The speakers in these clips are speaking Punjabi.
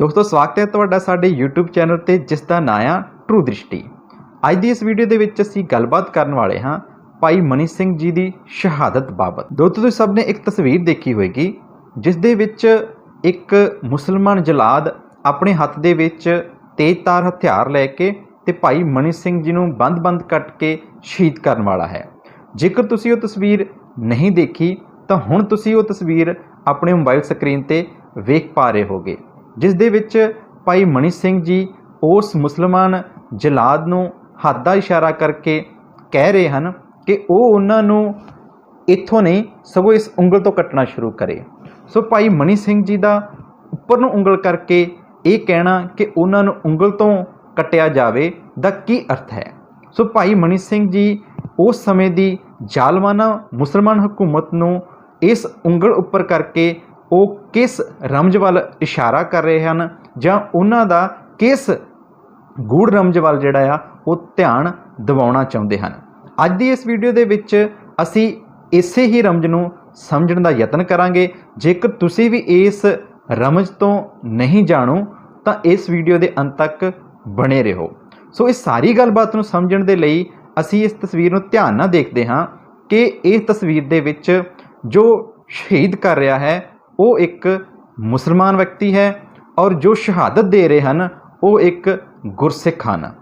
ਦੋਸਤੋ, ਸਵਾਗਤ ਹੈ ਤੁਹਾਡਾ ਸਾਡੇ YouTube ਚੈਨਲ ਤੇ, ਜਿਸ ਦਾ ਨਾਂ ਆ ਟਰੂ ਦ੍ਰਿਸ਼ਟੀ ਅੱਜ ਦੀ ਇਸ ਵੀਡੀਓ ਦੇ ਵਿੱਚ ਅਸੀਂ ਗੱਲਬਾਤ ਕਰਨ ਵਾਲੇ ਹਾਂ ਭਾਈ ਮਨੀ ਸਿੰਘ ਜੀ ਦੀ ਸ਼ਹਾਦਤ ਬਾਬਤ। ਦੋਸਤੋ, ਤੁਸੀਂ ਸਭ ਨੇ ਇੱਕ ਤਸਵੀਰ ਦੇਖੀ ਹੋਵੇਗੀ ਜਿਸ ਦੇ ਵਿੱਚ ਇੱਕ ਮੁਸਲਮਾਨ ਜਲਾਦ ਆਪਣੇ ਹੱਥ ਦੇ ਵਿੱਚ ਤੇਜ਼ਧਾਰ ਹਥਿਆਰ ਲੈ ਕੇ ਤੇ ਭਾਈ ਮਨੀ ਸਿੰਘ ਜੀ ਨੂੰ ਬੰਦ-ਬੰਦ ਕੱਟ ਕੇ ਸ਼ਹੀਦ ਕਰਨ ਵਾਲਾ ਹੈ। ਜੇਕਰ ਤੁਸੀਂ ਉਹ ਤਸਵੀਰ ਨਹੀਂ ਦੇਖੀ, ਤਾਂ ਹੁਣ ਤੁਸੀਂ ਉਹ ਤਸਵੀਰ ਆਪਣੇ ਮੋਬਾਈਲ ਸਕਰੀਨ ਤੇ ਵੇਖ ਪਾ ਰਹੇ ਹੋਗੇ। ਜਿਸ ਦੇ ਵਿੱਚ ਭਾਈ ਮਨੀ ਸਿੰਘ ਜੀ ਉਸ ਮੁਸਲਮਾਨ ਜਲਾਦ ਨੂੰ ਹੱਦ ਦਾ ਇਸ਼ਾਰਾ ਕਰਕੇ ਕਹਿ ਰਹੇ ਹਨ ਕਿ ਉਹ ਉਹਨਾਂ ਨੂੰ ਇੱਥੋਂ ਨਹੀਂ, ਸਗੋਂ ਇਸ ਉਂਗਲ ਤੋਂ ਕੱਟਣਾ ਸ਼ੁਰੂ ਕਰੇ। ਸੋ ਭਾਈ ਮਨੀ ਸਿੰਘ ਜੀ ਦਾ ਉੱਪਰ ਨੂੰ ਉਂਗਲ ਕਰਕੇ ਇਹ ਕਹਿਣਾ ਕਿ ਉਹਨਾਂ ਨੂੰ ਉਂਗਲ ਤੋਂ ਕੱਟਿਆ ਜਾਵੇ ਦਾ ਕੀ ਅਰਥ ਹੈ? ਸੋ ਭਾਈ ਮਨੀ ਸਿੰਘ ਜੀ ਉਸ ਸਮੇਂ ਦੀ ਜ਼ਾਲਮਾਨਾ ਮੁਸਲਮਾਨ ਹਕੂਮਤ ਨੂੰ ਇਸ ਉਂਗਲ ਉੱਪਰ ਕਰਕੇ ਉਹ ਕਿਸ ਰਮਜ ਵੱਲ ਇਸ਼ਾਰਾ ਕਰ ਰਹੇ ਹਨ ਜਾਂ ਉਹਨਾਂ ਦਾ ਕਿਸ ਗੂੜ ਰਮਜ ਵੱਲ ਜਿਹੜਾ ਆ, ਉਹ ਧਿਆਨ ਦਿਵਾਉਣਾ ਚਾਹੁੰਦੇ ਹਨ। ਅੱਜ ਦੀ ਇਸ ਵੀਡੀਓ ਦੇ ਵਿੱਚ ਅਸੀਂ ਇਸੇ ਹੀ ਰਮਜ ਨੂੰ ਸਮਝਣ ਦਾ ਯਤਨ ਕਰਾਂਗੇ। ਜੇਕਰ ਤੁਸੀਂ ਵੀ ਇਸ ਰਮਜ ਤੋਂ ਨਹੀਂ ਜਾਣੋ, ਤਾਂ ਇਸ ਵੀਡੀਓ ਦੇ ਅੰਤ ਤੱਕ ਬਣੇ ਰਹੋ। ਸੋ ਇਸ ਸਾਰੀ ਗੱਲਬਾਤ ਨੂੰ ਸਮਝਣ ਦੇ ਲਈ ਅਸੀਂ ਇਸ ਤਸਵੀਰ ਨੂੰ ਧਿਆਨ ਨਾਲ ਦੇਖਦੇ ਹਾਂ ਕਿ ਇਸ ਤਸਵੀਰ ਦੇ ਵਿੱਚ ਜੋ ਸ਼ਹੀਦ ਕਰ ਰਿਹਾ ਹੈ ਉਹ ਇੱਕ ਮੁਸਲਮਾਨ ਵਿਅਕਤੀ ਹੈ ਔਰ ਜੋ ਸ਼ਹਾਦਤ ਦੇ ਰਹੇ ਹਨ, ਉਹ ਇੱਕ ਗੁਰਸਿੱਖ ਹਨ।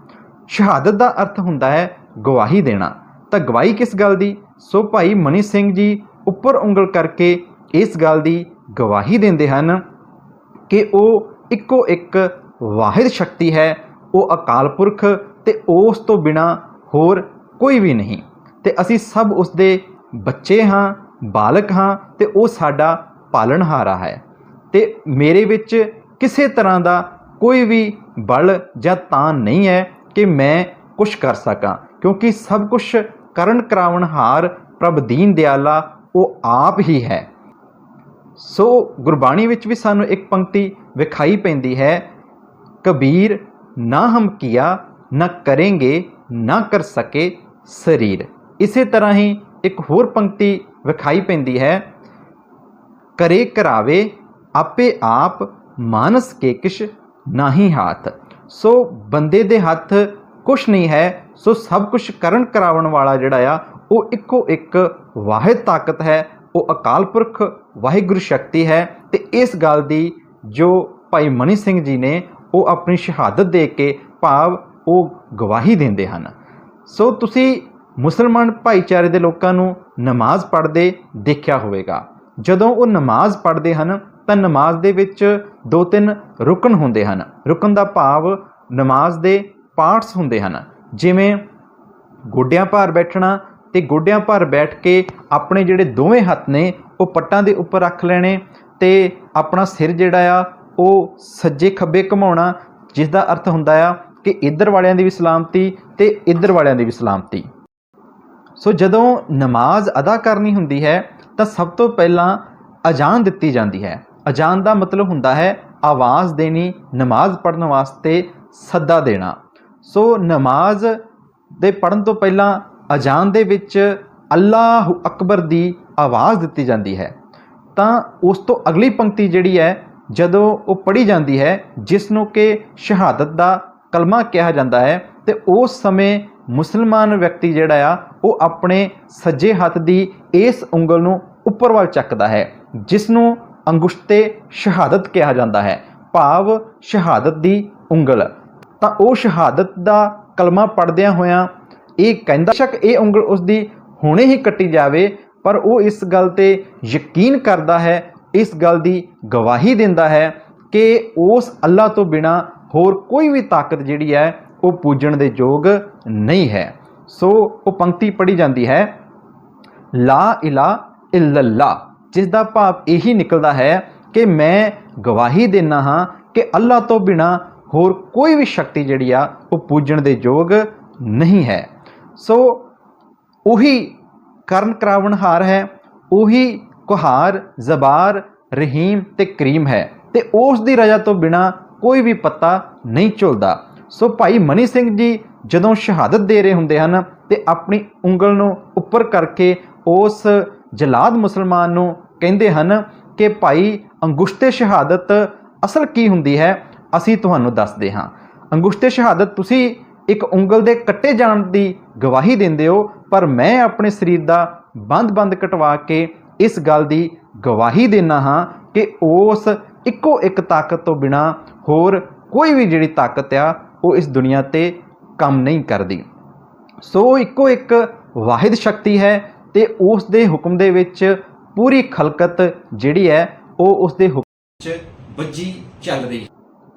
ਸ਼ਹਾਦਤ ਦਾ ਅਰਥ ਹੁੰਦਾ ਹੈ ਗਵਾਹੀ ਦੇਣਾ। ਤਾਂ ਗਵਾਹੀ ਕਿਸ ਗੱਲ ਦੀ? ਸੋ ਭਾਈ ਮਨੀ ਸਿੰਘ ਜੀ ਉੱਪਰ ਉਂਗਲ ਕਰਕੇ ਇਸ ਗੱਲ ਦੀ ਗਵਾਹੀ ਦਿੰਦੇ ਹਨ ਕਿ ਉਹ ਇੱਕੋ ਇੱਕ ਵਾਹਿਦ ਸ਼ਕਤੀ ਹੈ, ਉਹ ਅਕਾਲ ਪੁਰਖ ਤੇ ਉਸ ਤੋਂ ਬਿਨਾ ਹੋਰ ਕੋਈ ਵੀ ਨਹੀਂ। ਤੇ ਅਸੀਂ ਸਭ ਉਸ ਦੇ ਬੱਚੇ ਹਾਂ ਬਾਲਕ ਹਾਂ ਤੇ ਉਹ ਸਾਡਾ ਪਾਲਣਹਾਰਾ ਹੈ। ਤੇ ਮੇਰੇ ਵਿੱਚ ਕਿਸੇ ਤਰ੍ਹਾਂ ਦਾ ਕੋਈ ਵੀ ਬਲ ਜਾਂ ਤਾਨ ਨਹੀਂ ਹੈ ਕਿ ਮੈਂ ਕੁਝ ਕਰ ਸਕਾਂ, ਕਿਉਂਕਿ ਸਭ ਕੁਝ ਕਰਨ ਕਰਾਵਣਹਾਰ ਪ੍ਰਭ ਦੀਨ ਦਿਆਲਾ ਉਹ ਆਪ ਹੀ ਹੈ। ਸੋ ਗੁਰਬਾਣੀ ਵਿੱਚ ਵੀ ਸਾਨੂੰ ਇੱਕ ਪੰਕਤੀ ਵਿਖਾਈ ਪੈਂਦੀ ਹੈ, ਕਬੀਰ ਨਾ ਹਮ ਕੀਆ, ਨਾ ਕरेंगे ਨਾ ਕਰ ਸਕੇ ਸਰੀਰ। ਇਸੇ ਤਰ੍ਹਾਂ ਹੀ ਇੱਕ ਹੋਰ ਪੰਕਤੀ ਵਿਖਾਈ ਪੈਂਦੀ ਹੈ ਕਰੇ ਕਰਾਵੇ, ਆਪੇ ਆਪ ਮਾਨਸ ਕੇ ਕਿਛ ਨਾਹੀ ਹਾਥ। ਸੋ ਬੰਦੇ ਦੇ ਹੱਥ ਕੁਛ ਨਹੀਂ ਹੈ, ਸੋ ਸਭ ਕੁਝ ਕਰਨ ਕਰਾਉਣ ਵਾਲਾ ਜਿਹੜਾ ਆ, ਉਹ ਇੱਕੋ ਇੱਕ ਵਾਹਿਦ ਤਾਕਤ ਹੈ, ਉਹ ਅਕਾਲ ਪੁਰਖ ਵਾਹਿਗੁਰੂ ਸ਼ਕਤੀ ਹੈ ਤੇ ਇਸ ਗੱਲ ਦੀ ਜੋ ਭਾਈ ਮਨੀ ਸਿੰਘ ਜੀ ਨੇ, ਉਹ ਆਪਣੀ ਸ਼ਹਾਦਤ ਦੇ ਕੇ ਭਾਵ ਉਹ ਗਵਾਹੀ ਦਿੰਦੇ ਹਨ। ਸੋ ਤੁਸੀਂ ਮੁਸਲਮਾਨ ਭਾਈਚਾਰੇ ਦੇ ਲੋਕਾਂ ਨੂੰ ਨਮਾਜ਼ ਪੜ੍ਹਦੇ ਦੇਖਿਆ ਹੋਵੇਗਾ। ਜਦੋਂ ਉਹ ਨਮਾਜ਼ ਪੜ੍ਹਦੇ ਹਨ, ਤਾਂ ਨਮਾਜ਼ ਦੇ ਵਿੱਚ ਦੋ ਤਿੰਨ ਰੁਕਨ ਹੁੰਦੇ ਹਨ। ਰੁਕਨ ਦਾ ਭਾਵ ਨਮਾਜ਼ ਦੇ ਪਾਰਟਸ ਹੁੰਦੇ ਹਨ। ਜਿਵੇਂ ਗੋਡਿਆਂ ਭਾਰ ਬੈਠਣਾ ਤੇ ਗੋਡਿਆਂ ਭਾਰ ਬੈਠ ਕੇ ਆਪਣੇ ਜਿਹੜੇ ਦੋਵੇਂ ਹੱਥ ਨੇ, ਉਹ ਪੱਟਾਂ ਦੇ ਉੱਪਰ ਰੱਖ ਲੈਣੇ ਤੇ ਆਪਣਾ ਸਿਰ ਜਿਹੜਾ ਆ, ਉਹ ਸੱਜੇ ਖੱਬੇ ਘੁਮਾਉਣਾ, ਜਿਸ ਦਾ ਅਰਥ ਹੁੰਦਾ ਆ ਕਿ ਇੱਧਰ ਵਾਲਿਆਂ ਦੀ ਵੀ ਸਲਾਮਤੀ ਤੇ ਇੱਧਰ ਵਾਲਿਆਂ ਦੀ ਵੀ ਸਲਾਮਤੀ। ਸੋ ਜਦੋਂ ਨਮਾਜ਼ ਅਦਾ ਕਰਨੀ ਹੁੰਦੀ ਹੈ ਤਾਂ ਸਭ ਤੋਂ ਪਹਿਲਾਂ ਅਜ਼ਾਨ ਦਿੱਤੀ ਜਾਂਦੀ ਹੈ। ਅਜ਼ਾਨ ਦਾ ਮਤਲਬ ਹੁੰਦਾ ਹੈ ਆਵਾਜ਼ ਦੇਣੀ, ਨਮਾਜ਼ ਪੜਨ ਵਾਸਤੇ ਸੱਦਾ ਦੇਣਾ। ਸੋ ਨਮਾਜ਼ ਦੇ ਪੜਨ ਤੋਂ ਪਹਿਲਾਂ ਅਜ਼ਾਨ ਦੇ ਵਿੱਚ ਅੱਲਾਹੁ ਅਕਬਰ ਦੀ ਆਵਾਜ਼ ਦਿੱਤੀ ਜਾਂਦੀ ਹੈ। ਤਾਂ ਉਸ ਤੋਂ ਅਗਲੀ ਪੰਕਤੀ ਜਿਹੜੀ ਹੈ, ਜਦੋਂ ਉਹ ਪੜ੍ਹੀ ਜਾਂਦੀ ਹੈ, ਜਿਸ ਨੂੰ ਕਿ ਸ਼ਹਾਦਤ ਦਾ ਕਲਮਾ ਕਿਹਾ ਜਾਂਦਾ ਹੈ, ਤੇ ਉਸ ਸਮੇਂ ਮੁਸਲਮਾਨ ਵਿਅਕਤੀ ਜਿਹੜਾ ਆ ਉਹ ਆਪਣੇ ਸੱਜੇ ਹੱਥ ਦੀ ਇਸ ਉਂਗਲ ਨੂੰ ਉੱਪਰ ਵੱਲ ਚੱਕਦਾ ਹੈ ਜਿਸ ਨੂੰ ਅੰਗੁਸ਼ਤੇ ਸ਼ਹਾਦਤ ਕਿਹਾ ਜਾਂਦਾ ਹੈ, ਭਾਵ ਸ਼ਹਾਦਤ ਦੀ ਉਂਗਲ। ਤਾਂ ਉਹ ਸ਼ਹਾਦਤ ਦਾ ਕਲਮਾ ਪੜਦਿਆਂ ਹੋਇਆਂ ਇਹ ਕਹਿੰਦਾ ਸ਼ੱਕ ਇਹ ਉਂਗਲ ਉਸ ਦੀ ਹੁਣੇ ਹੀ ਕੱਟੀ ਜਾਵੇ, ਪਰ ਉਹ ਇਸ ਗੱਲ ਤੇ ਯਕੀਨ ਕਰਦਾ ਹੈ, ਇਸ ਗੱਲ ਦੀ ਗਵਾਹੀ ਦਿੰਦਾ ਹੈ ਕਿ ਉਸ ਅੱਲਾ ਤੋਂ ਬਿਨਾ ਹੋਰ ਕੋਈ ਵੀ ਤਾਕਤ ਜਿਹੜੀ ਹੈ, ਉਹ ਪੂਜਣ ਦੇ ਯੋਗ ਨਹੀਂ ਹੈ। ਸੋ ਉਹ ਪੰਕਤੀ ਪੜੀ ਜਾਂਦੀ ਹੈ, ਲਾ ਇਲਾ ਇਲੱਲਾ ਜਿਸ ਦਾ ਭਾਵ ਇਹੀ ਨਿਕਲਦਾ ਹੈ ਕਿ ਮੈਂ ਗਵਾਹੀ ਦਿੰਨਾ ਹਾਂ ਕਿ ਅੱਲਾ ਤੋਂ ਬਿਨਾ ਹੋਰ ਕੋਈ ਵੀ ਸ਼ਕਤੀ ਜਿਹੜੀ ਆ, ਉਹ ਪੂਜਣ ਦੇ ਯੋਗ ਨਹੀਂ ਹੈ। ਸੋ ਉਹੀ ਕਰਨ ਕਰਾਵਣਹਾਰ ਹੈ, ਉਹੀ ਕੁਹਾਰ, ਜ਼ਬਾਰ, ਰਹੀਮ ਤੇ ਕਰੀਮ ਹੈ ਤੇ ਉਸ ਦੀ ਰਜ਼ਾ ਤੋਂ ਬਿਨਾ ਕੋਈ ਵੀ ਪੱਤਾ ਨਹੀਂ ਝੁਲਦਾ। ਸੋ ਭਾਈ ਮਨੀ ਸਿੰਘ ਜੀ ਜਦੋਂ ਸ਼ਹਾਦਤ ਦੇ ਰਹੇ ਹੁੰਦੇ ਹਨ ਤੇ ਆਪਣੀ ਉਂਗਲ ਨੂੰ ਉੱਪਰ ਕਰਕੇ ਉਸ ਜਲਾਦ ਮੁਸਲਮਾਨ ਨੂੰ ਕਹਿੰਦੇ ਹਨ ਕਿ ਭਾਈ, ਅੰਗੁਸ਼ਤੇ ਸ਼ਹਾਦਤ ਅਸਲ ਕੀ ਹੁੰਦੀ ਹੈ? ਅਸੀਂ ਤੁਹਾਨੂੰ ਦੱਸਦੇ ਹਾਂ। ਅੰਗੁਸ਼ਤੇ ਸ਼ਹਾਦਤ ਤੁਸੀਂ ਇੱਕ ਉਂਗਲ ਦੇ ਕੱਟੇ ਜਾਣ ਦੀ ਗਵਾਹੀ ਦਿੰਦੇ ਹੋ, ਪਰ ਮੈਂ ਆਪਣੇ ਸਰੀਰ ਦਾ ਬੰਦ-ਬੰਦ ਕਟਵਾ ਕੇ ਇਸ ਗੱਲ ਦੀ ਗਵਾਹੀ ਦਿੰਦਾ ਹਾਂ ਕਿ ਉਸ ਇੱਕੋ ਇੱਕ ਤਾਕਤ ਤੋਂ ਬਿਨਾ ਹੋਰ ਕੋਈ ਵੀ ਜਿਹੜੀ ਤਾਕਤ ਆ, ਉਹ ਇਸ ਦੁਨੀਆ ਤੇ ਕੰਮ ਨਹੀਂ ਕਰਦੀ। ਸੋ ਇੱਕੋ ਇੱਕ ਵਾਹਿਦ ਸ਼ਕਤੀ ਹੈ ਤੇ ਉਸ ਦੇ ਹੁਕਮ ਦੇ ਵਿੱਚ ਪੂਰੀ ਖਲਕਤ ਜਿਹੜੀ ਹੈ, ਉਹ ਉਸ ਦੇ ਹੁਕਮ ਵਿੱਚ ਵੱਜੀ ਚੱਲ ਰਹੀ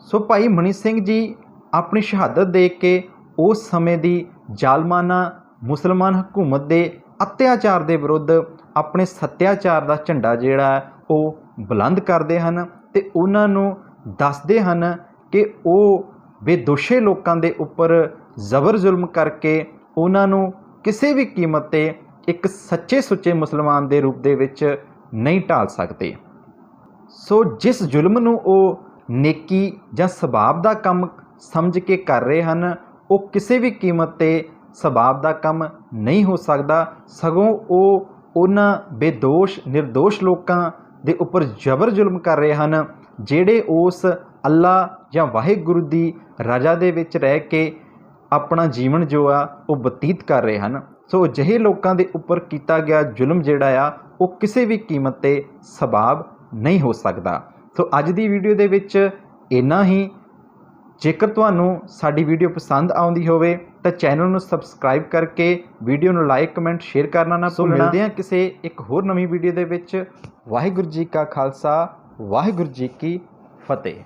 ਸੋ ਭਾਈ ਮਨੀ ਸਿੰਘ ਜੀ, ਆਪਣੀ ਸ਼ਹਾਦਤ ਦੇ ਕੇ ਉਸ ਸਮੇਂ ਦੀ ਜ਼ਾਲਮਾਨਾ ਮੁਸਲਮਾਨ ਹਕੂਮਤ ਦੇ ਅਤਿਆਚਾਰ ਦੇ ਵਿਰੁੱਧ ਆਪਣੇ ਸੱਤਿਆਚਾਰ ਦਾ ਝੰਡਾ ਜਿਹੜਾ ਉਹ ਬੁਲੰਦ ਕਰਦੇ ਹਨ ਤੇ ਉਹਨਾਂ ਨੂੰ ਦੱਸਦੇ ਹਨ ਕਿ ਉਹ ਬੇਦੋਸ਼ੇ ਲੋਕਾਂ ਦੇ ਉੱਪਰ ਜ਼ਬਰ ਜ਼ੁਲਮ ਕਰਕੇ ਉਹਨਾਂ ਨੂੰ ਕਿਸੇ ਵੀ ਕੀਮਤ ਤੇ ਇੱਕ ਸੱਚੇ ਸੁੱਚੇ ਮੁਸਲਮਾਨ ਦੇ ਰੂਪ ਦੇ ਵਿੱਚ ਨਹੀਂ ਢਾਲ ਸਕਦੇ। ਸੋ ਜਿਸ ਜ਼ੁਲਮ ਨੂੰ ਉਹ ਨੇਕੀ ਜਾਂ ਸਬਾਬ ਦਾ ਕੰਮ ਸਮਝ ਕੇ ਕਰ ਰਹੇ ਹਨ, ਉਹ ਕਿਸੇ ਵੀ ਕੀਮਤ ਤੇ ਸਬਾਬ ਦਾ ਕੰਮ ਨਹੀਂ ਹੋ ਸਕਦਾ। ਸਗੋਂ ਉਹ ਉਹਨਾਂ ਬੇਦੋਸ਼ નિર્ਦੋਸ਼ ਲੋਕਾਂ ਦੇ ਉੱਪਰ ਜ਼ਬਰ ਜ਼ੁਲਮ ਕਰ ਰਹੇ ਹਨ, ਜਿਹੜੇ ਉਸ ਅੱਲਾ ਜਾਂ ਵਾਹਿਗੁਰੂ ਦੀ ਰਜ਼ਾ ਦੇ ਵਿੱਚ ਰਹਿ ਕੇ ਆਪਣਾ ਜੀਵਨ ਜੋ ਆ ਉਹ ਬਤੀਤ ਕਰ ਰਹੇ ਹਨ। ਸੋ ਅਜਿਹੇ ਲੋਕਾਂ ਦੇ ਉੱਪਰ ਕੀਤਾ ਗਿਆ ਜ਼ੁਲਮ ਜਿਹੜਾ ਆ ਉਹ ਕਿਸੇ ਵੀ ਕੀਮਤ ਤੇ ਸਬਾਬ ਨਹੀਂ ਹੋ ਸਕਦਾ। ਸੋ ਅੱਜ ਦੀ ਵੀਡੀਓ ਦੇ ਵਿੱਚ ਇੰਨਾ ਹੀ। ਜੇਕਰ ਤੁਹਾਨੂੰ ਸਾਡੀ ਵੀਡੀਓ ਪਸੰਦ ਆਉਂਦੀ ਹੋਵੇ ਤਾਂ ਚੈਨਲ ਨੂੰ ਸਬਸਕ੍ਰਾਈਬ ਕਰਕੇ ਵੀਡੀਓ ਨੂੰ ਲਾਈਕ ਕਮੈਂਟ ਸ਼ੇਅਰ ਕਰਨਾ ਨਾ ਭੁੱਲਣਾ ਮਿਲਦੇ ਹਾਂ ਕਿਸੇ ਇੱਕ ਹੋਰ ਨਵੀਂ ਵੀਡੀਓ ਦੇ ਵਿੱਚ ਵਾਹਿਗੁਰੂ ਜੀ ਕਾ ਖਾਲਸਾ ਵਾਹਿਗੁਰੂ ਜੀ ਕੀ ਫਤਿਹ।